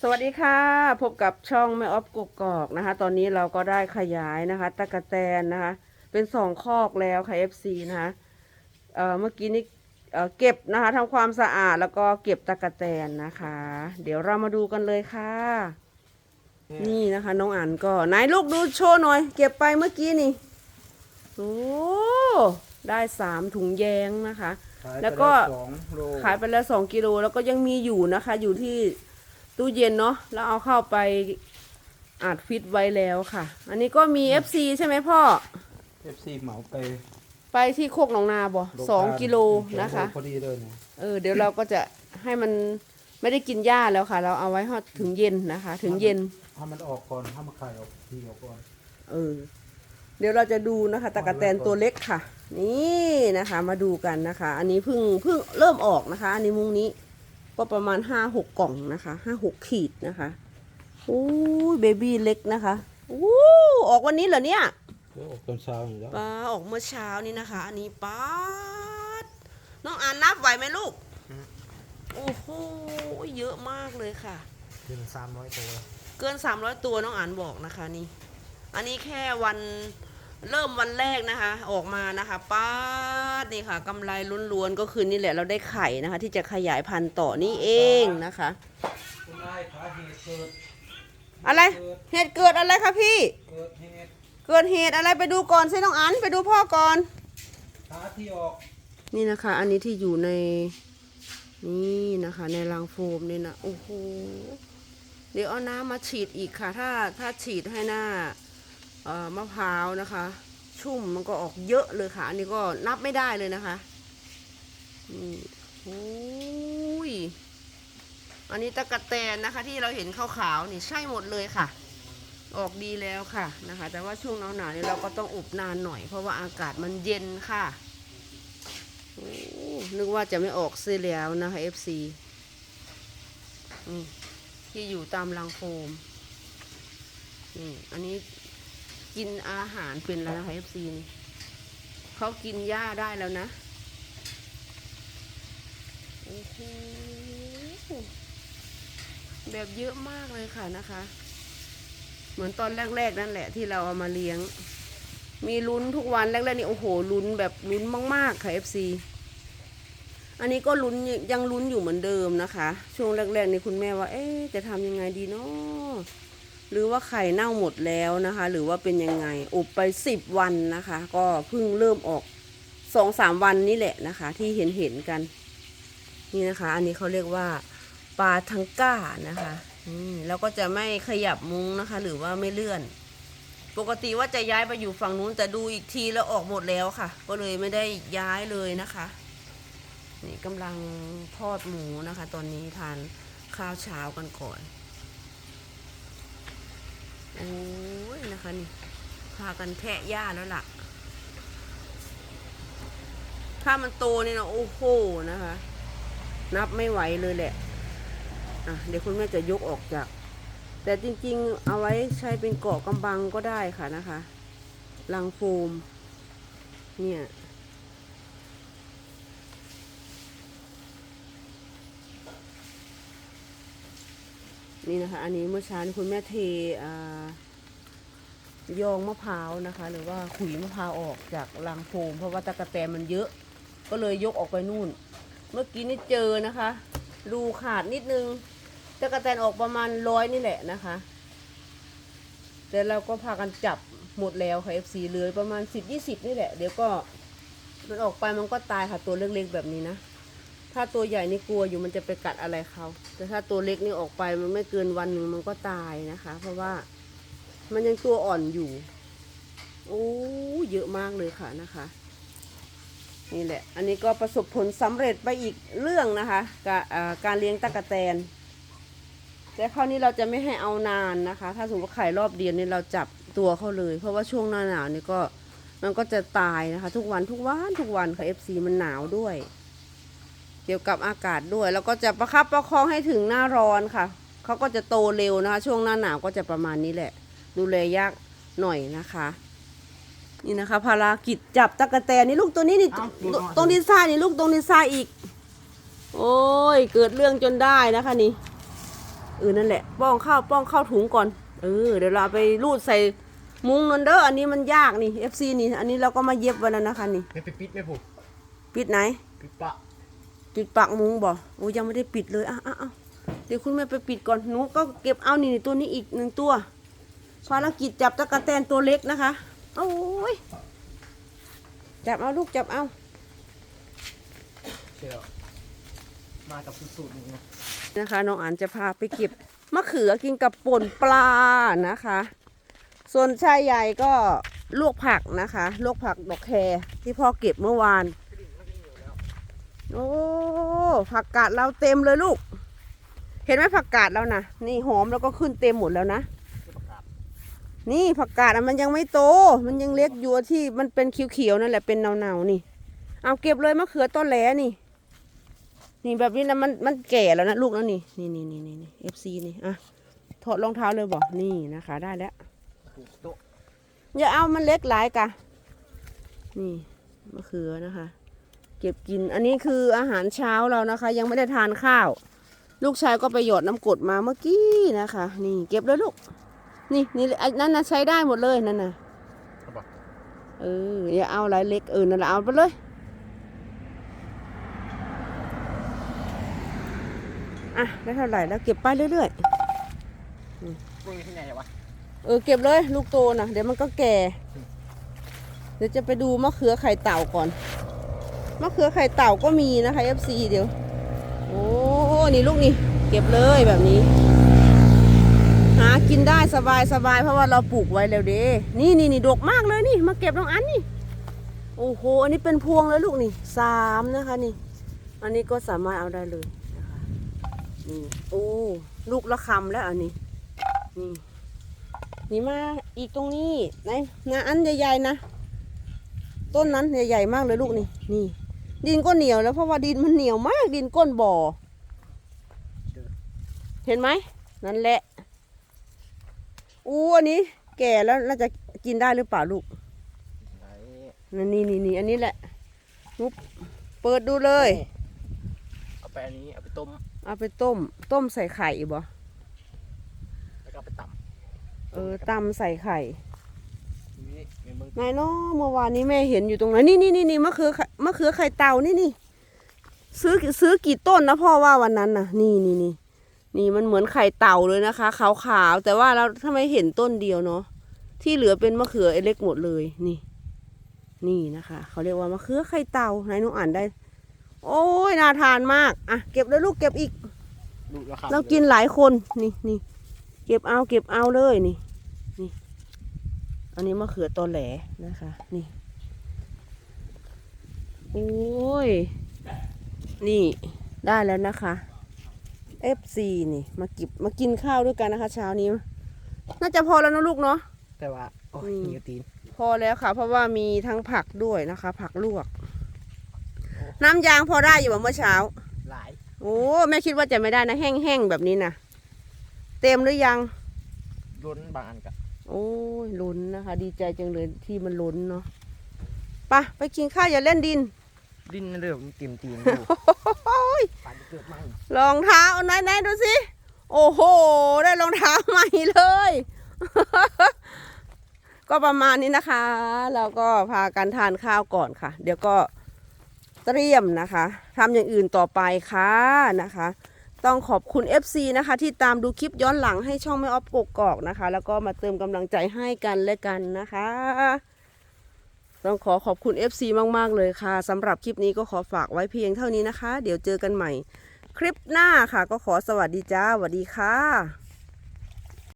สวัสดีค่ะ พบกับช่องแม่ออฟกกอกนะคะ ตอนนี้เราก็ได้ขยายนะคะตะกะแตนนะคะ เป็นสองคอกแล้วค่ะ FC นะคะเอ่อเมื่อกี้นี้เอ่อเก็บนะคะทำความสะอาดแล้วก็เก็บตะกะแตนนะคะ เดี๋ยวเรามาดูกันเลยค่ะ นี่นะคะ น้องอ่านก็ไหนลูกดูโชว์หน่อย เก็บไปเมื่อกี้นี่โอ้ได้สามถุงแยงนะคะ ขายแล้วก็ไปสองโลขายไปแล้วสองกิโลแล้วก็ยังมีอยู่นะคะ อยู่ที่ ตู้เย็นเนาะแล้วเอาเข้าไปอัดฟิตไว้แล้วค่ะ อันนี้ก็มี FC ใช่ไหมพ่อเอฟซีเหมาไปไปที่โคกหนองนาบ่โรงสองทานกิโลนะคะ พอดีเลยเนี่ยเออเดี๋ยวเราก็จะให้มันไม่ได้กินหญ้าแล้วค่ะ เราเอาไว้ให้ถึงเย็นนะคะ ถึงเย็นถ้ามันออกก่อนถ้ามันไข่ออกทีออกก่อนเออเดี๋ยวเราจะดูนะคะตะกะแตนตัวเล็กค่ะ นี่นะคะ มาดูกันนะคะ อันนี้เพิ่งเพิ่งเริ่มออกนะคะ อันนี้มุ้งนี้ ก็ประมาณห้าหกกล่องนะคะห้าหกขีดนะคะโอ้ยเบบี้เล็กนะคะอู้ออกวันนี้เหรอเนี่ยก็ออกตอนเช้าอยู่แล้วป้าออกเมื่อเช้านี้นะคะ อันนี้ป้าดน้องอ่านนับไหวไหมลูกโอ้โหเยอะมากเลยค่ะถึงสามร้อยตัว เกิน 300 ตัวน้องอ่านบอกนะคะนี่ อันนี้แค่วัน เริ่มวันแรกนะคะ ออกมานะคะป้าดนี่ค่ะกำไรล้วนๆก็คือนี่แหละเราได้ไข่นะคะ ที่จะขยายพันธุ์ต่อนี่เองนะคะ คุณนายขาเหตุเกิดอะไรเหตุเกิดอะไรคะพี่ เกิดเหตุเกิดเหตุอะไรไปดูก่อนสิน้องอันไปดูพ่อก่อน ขาที่ออกนี่นะคะ อันนี้ที่อยู่ในนี่นะคะ ในรังโฟมนี่นะโอ้โหเดี๋ยวเอาน้ำมาฉีดอีกค่ะ ถ้าถ้าฉีดให้หน้าเอ่อ มะพร้าวนะคะ ชุ่มมันก็ออกเยอะเลยค่ะ อันนี้ก็นับไม่ได้เลยนะคะนี่โอ้ยอันนี้ตะกะแตนนะคะ ที่เราเห็นขาวๆนี่ใช่หมดเลยค่ะ ออกดีแล้วค่ะนะคะ แต่ว่าช่วงหนาวๆนี่เราก็ต้องอบนานหน่อย เพราะว่าอากาศมันเย็นค่ะนึกว่าจะไม่ออกเสียแล้วนะคะ FC ที่อยู่ตามรังโฟมนี่อันนี้ กินอาหารเป็นแล้วนะคะ FC นี่เขากินหญ้าได้แล้วนะโอ้โหแบบเยอะมากเลยค่ะนะคะ เหมือนตอนแรก ๆ นั่นแหละที่เราเอามาเลี้ยง มีลุ้นทุกวันแรกๆนี่โอ้โหลุ้นแบบลุ้นมาก ๆ ค่ะ FC อันนี้ก็ลุ้นยังลุ้นอยู่เหมือนเดิมนะคะ ช่วงแรก ๆ นี่คุณแม่ว่า เอ๊จะทำยังไงดีเนาะ หรือว่าไข่เน่าหมดแล้วนะคะ หรือว่าเป็นยังไงอบไปสิบวันนะคะ ก็เพิ่งเริ่มออกสองสามวันนี่แหละนะคะ ที่เห็นเห็นๆกัน นี่นะคะ อันนี้เขาเรียกว่าปลาทังก้านะคะแล้วก็จะไม่ขยับมุ้งนะคะ หรือว่าไม่เลื่อน ปกติว่าจะย้ายไปอยู่ฝั่งนู้นแต่ดูอีกทีแล้วออกหมดแล้วค่ะ ก็เลยไม่ได้ย้ายเลยนะคะ นี่กำลังทอดหมูนะคะ ตอนนี้ทานข้าวเช้ากันก่อน โอ้ยนะคะนี่พากันแทะหญ้าแล้วล่ะ ถ้ามันโตนี่นะโอ้โหนะคะ นับไม่ไหวเลยแหละอะเดี๋ยวคุณแม่จะยกออกจาก แต่จริงๆ เอาไว้ใช้เป็นเกาะกำบังก็ได้ค่ะนะคะ ลังโฟม เนี่ย นี่นะคะ อันนี้เมื่อเช้านคุณแม่เทอยองมะพร้าวนะคะ หรือว่าขุยมะพร้าวออกจากรังโฟมเพราะว่าตะกะแตนมันเยอะ ก็เลยยกออกไปนู่น เมื่อกี้นี่เจอนะคะรูขาดนิดนึงตะกะแตนออกประมาณร้อยนี่แหละนะคะ แต่เราก็พากันจับหมดแล้วค่ะ FC เหลือประมาณสิบยี่สิบนี่แหละ เดี๋ยวก็มันออกไปมันก็ตายค่ะตัวเล็กๆแบบนี้นะ ถ้าตัวใหญ่นี่กลัวอยู่มันจะไปกัดอะไรเขา แต่ถ้าตัวเล็กนี่ออกไปมันไม่เกินวันหนึ่งมันก็ตายนะคะ เพราะว่ามันยังตัวอ่อนอยู่ โอ้เยอะมากเลยค่ะนะคะ นี่แหละ อันนี้ก็ประสบผลสำเร็จไปอีกเรื่องนะคะกาการเลี้ยงตะกะแตน แต่คราวนี้เราจะไม่ให้เอานานนะคะ ถ้าสมมติว่าไข่รอบเดียวนี่เราจับตัวเขาเลย เพราะว่าช่วงหน้าหนาวนี่ก็มันก็จะตายนะคะ ทุกวันทุกวันทุกวันค่ะ FC มันหนาวด้วย เกี่ยวกับอากาศด้วย แล้วก็จะประคับประคองให้ถึงหน้าร้อนค่ะ เขาก็จะโตเร็วนะคะ ช่วงหน้าหนาวก็จะประมาณนี้แหละ ดูแลยากหน่อยนะคะ นี่นะคะภารกิจจับตะกะแตนนี่ลูกตัวนี้นี่เอ้าดูหน่อย ตรงดินทรายนี่ลูกตรงดินทรายอีก โอ้ยเกิดเรื่องจนได้นะคะนี่เออนั่นแหละ ป้องเข้าป้องเข้าถุงก่อน เออเดี๋ยวเราเอาไปรูดใส่มุ้งนั่นเด้ออันนี้มันยากนี่ FC นี่ อันนี้เราก็มาเย็บไว้แล้วนะคะนี่ ไม่ไปปิดไม่ผูกปิดไหน ปิดปะ ปิดปากมุ้งบ่โอ้ยังไม่ได้ปิดเลยอะอะอะเดี๋ยวคุณแม่ไปปิดก่อนหนูก็เก็บเอานี่นี่ตัวนี้อีกหนึ่งตัวภารกิจจับตะกะแตนตัวเล็กนะคะโอ้ยจับเอาลูกจับเอาเชียวมากับสูตรๆนี่นะนะคะน้องอันจะพาไปเก็บมะเขือกินกับป่นปลานะคะ ส่วนชายใหญ่ก็ลวกผักนะคะ ลวกผักดอกแครที่พ่อเก็บเมื่อวาน โอ้ผักกาดเราเต็มเลยลูก เห็นไหมผักกาดเรานะนี่หอมแล้วก็ขึ้นเต็มหมดแล้วนะนี่ผักกาดมันยังไม่โต มันยังเล็กอยู่ที่มันเป็นเขียวๆนั่นแหละเป็นเนาๆนี่ เอาเก็บเลยมะเขือต้นแหลนี่ นี่แบบนี้นะมันมันแก่แล้วนะลูกแล้วนี่นี่นี่นี่นี่นี่เอฟซีนี่อะถอดรองเท้าเลยบอกนี่นะคะ ได้แล้วอย่าเอามันเล็กหลายกะนี่มะเขือนะคะ เก็บกิน อันนี้คืออาหารเช้าเรานะคะ ยังไม่ได้ทานข้าว ลูกชายก็ไปหยอดน้ำกรดมาเมื่อกี้นะคะ นี่เก็บเลยลูก นี่นี่ไอ้นั่นนะใช้ได้หมดเลยนั่นนะเอออย่าเอาหลายเล็กเออนั่นแหละเอาไปเลยอะได้เท่าไหร่แล้วเก็บไปเรื่อยๆมึงที่ไหนวะเออเก็บเลย ลูกโตนะเดี๋ยวมันก็แก่ เดี๋ยวจะไปดูมะเขือไข่เต่าก่อน มะเขือไข่เต่าก็มีนะคะ FC เดี๋ยว โอ้นี่ลูกนี่ เก็บเลยแบบนี้ หากินได้สบายสบายเพราะว่าเราปลูกไว้แล้วเด้นี่นี่นี่ดกมากเลยนี่มาเก็บน้องอันนี่ โอ้โห อันนี้เป็นพวงเลยลูกนี่สามนะคะนี่ อันนี้ก็สามารถเอาได้เลยนะคะนี่โอ้ลูกละคำแล้วอันนี้ นี่นี่มาอีกตรงนี้ไหนนะอันใหญ่ๆนะ ต้นนั้นใหญ่ๆมากเลยลูกนี่ นี่ ดินก็เหนียวแล้วเพราะว่าดินมันเหนียวมากดินก้นบ่อ เห็นไหมนั่นแหละอู้อันนี้ แก่แล้วน่าจะกินได้หรือเปล่าลูกไหนนั่นนี่นี่นี่อันนี้แหละนุบเปิดดูเลย เอาไปอันนี้เอาไปต้ม เอาไปต้ม ต้มใส่ไข่บ่แล้วก็เอาไปตเออตำใส่ไข่ำนี่ในเมืองนายเนาะเมื่อวานนี้แม่เห็นอยู่ตรงไหนนี่นี่นี่นี่มะเขือไข่มะเขือไข่เต่านี่นี่ซื้อซื้อกี่ต้นนะพ่อว่าวันนั้นนะนี่นี่นี่นี่มันเหมือนไข่เต่าเลยนะคะ ขาวๆแต่ว่าเราทำไมเห็นต้นเดียวเนาะที่เหลือเป็นมะเขือเล็กหมดเลยนี่ นี่นะคะเขาเรียกว่ามะเขือไข่เต่าไหนหนูอ่านได้ โอ้ยน่าทานมากอะเก็บเลยลูกเก็บอีกลูกละครับเรากินหลายคนนี่นี่เก็บเอาเก็บเอาเลยนี่นี่ อันนี้มะเขือตอแหลนะคะ นี่ โอ้ย นี่ได้แล้วนะคะ FC นี่ มากิบมากินข้าวด้วยกันนะคะ เช้านี้ น่าจะพอแล้วนะลูกเนาะ แต่ว่า โอ้ยอืมเหนียวตีน พอแล้วค่ะ เพราะว่ามีทั้งผักด้วยนะคะ ผักลวก น้ำยางพอได้อยู่บ่เมื่อเช้า หลาย โอ้แม่คิดว่าจะไม่ได้นะ แห้งๆแบบนี้นะ เต็มหรือยังล้นบางอันกะโอ้ยลุ้นนะคะ ดีใจจังเลยที่มันลุ้นเนาะไปะไปกินข้าวอย่าเล่นดิน ดิ้นเริ่มเต็มตีนอยู่โอ้ยปานจะเกิดมั่งรองเท้าไหนไหนดูสิ โอ้โห ได้รองเท้าใหม่เลย ก็ประมาณนี้นะคะ เราก็พากันทานข้าวก่อนค่ะ เดี๋ยวก็เตรียมนะคะทำอย่างอื่นต่อไปค่ะนะคะ ต้องขอบคุณ FC นะคะ ที่ตามดูคลิปย้อนหลังให้ช่องไม่ออฟกกอกนะคะ แล้วก็มาเติมกำลังใจให้กันและกันนะคะ ต้องขอขอบคุณ FC มาก ๆ เลยค่ะสำหรับคลิปนี้ก็ขอฝากไว้เพียงเท่านี้นะคะ เดี๋ยวเจอกันใหม่ คลิปหน้าค่ะ ก็ขอสวัสดีจ้าสวัสดีค่ะ